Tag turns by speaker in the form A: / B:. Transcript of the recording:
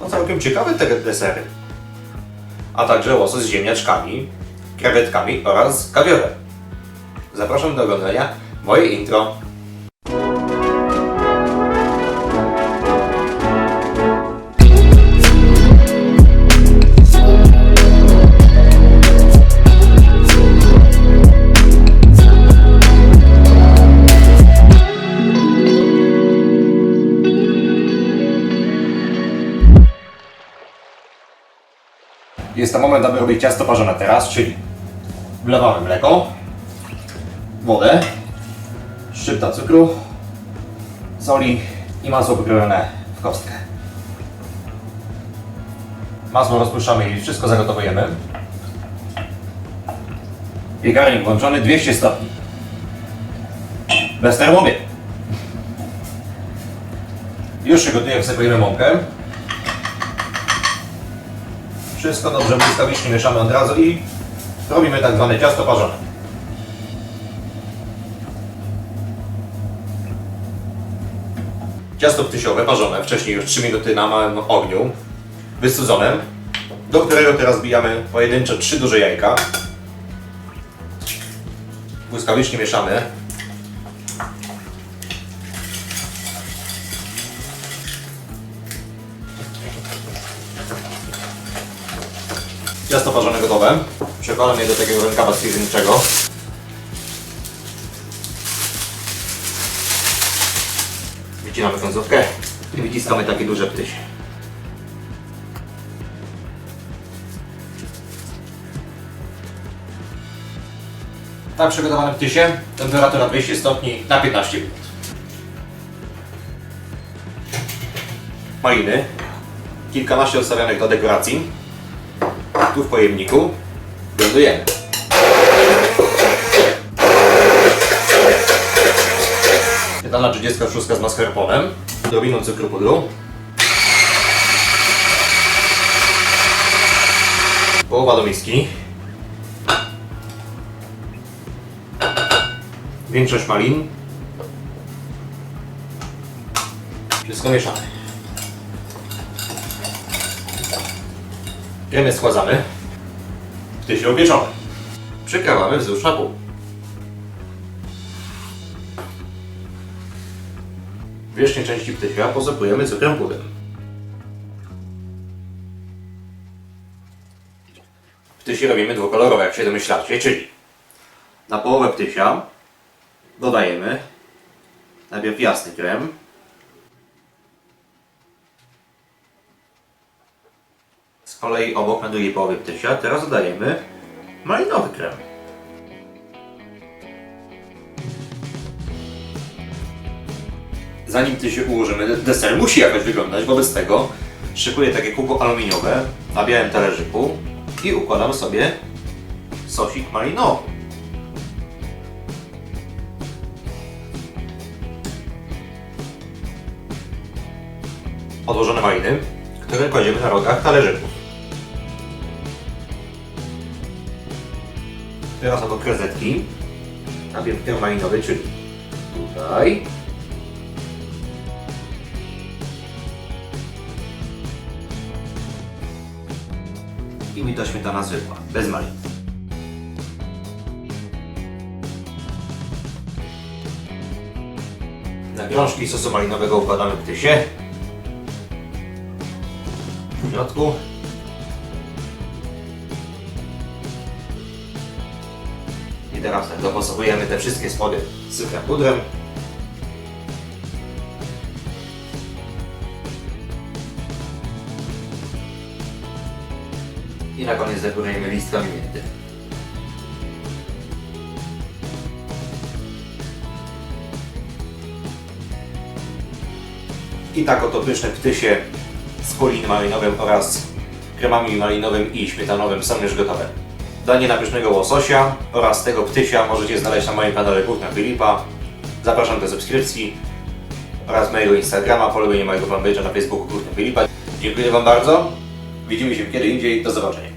A: No całkiem ciekawe te desery. A także łosos z ziemniaczkami, krewetkami oraz kawiorem. Zapraszam do oglądania moje intro. Jest to moment, aby robić ciasto parzone teraz, czyli wlewamy mleko, wodę, szczypta cukru, soli i masło pokrojone w kostkę. Masło rozpuszczamy i wszystko zagotowujemy. Piekarnik włączony 200 stopni. Bez termometru. Już się gotuje, wsypujemy mąkę. Wszystko dobrze błyskawicznie mieszamy od razu i robimy tak zwane ciasto parzone. Ciasto ptysiowe parzone, wcześniej już 3 minuty na małym ogniu, wystudzonym, do którego teraz bijamy pojedynczo 3 duże jajka. Błyskawicznie mieszamy. Ciasto parzone gotowe. Przekładam je do takiego rękawa stwierdzeniczego. Wycinamy końcówkę i wyciskamy takie duże ptysie. Tak przygotowane ptysie, temperatura 200 stopni na 15 minut. Maliny, kilkanaście odstawionych do dekoracji. Tu w pojemniku. Blendujemy. Pytana 36 z mascarponem, odrobiną cukru pudru, połowa do miski, większość malin, wszystko mieszamy. Kremy schładzamy, ptysie upieczone. Przekrawamy wzdłuż na pół. Wierzchnie części ptysia posypujemy cukrem pudrem. Ptysie robimy dwukolorowe, jak się domyślacie, czyli na połowę ptysia dodajemy najpierw jasny krem, kolei obok na drugiej połowie ptysia teraz dodajemy malinowy krem. Zanim ty się ułożymy, deser musi jakoś wyglądać, wobec tego szykuję takie kubko aluminiowe na białym talerzyku i układam sobie sosik malinowy. Odłożone maliny, które kładziemy na rogach talerzyków. Teraz obok krezetki, najpierw krem malinowy, czyli tutaj. I mi ta śmietana zwykła, bez malin. Na grążki sosu malinowego układamy ptysie. W środku. I teraz tak dopasowujemy te wszystkie spody syfem pudrem. I na koniec dekorujemy listkami mięty. I tak oto pyszne ptysie z polin malinowym oraz kremami malinowym i śmietanowym są już gotowe. Danie na pysznego łososia oraz tego ptysia możecie znaleźć na moim kanale Kuchnia Filipa. Zapraszam do subskrypcji oraz mojego Instagrama, polubienia mojego fanpage'a na Facebooku Kuchnia Filipa. Dziękuję Wam bardzo. Widzimy się kiedy indziej. Do zobaczenia.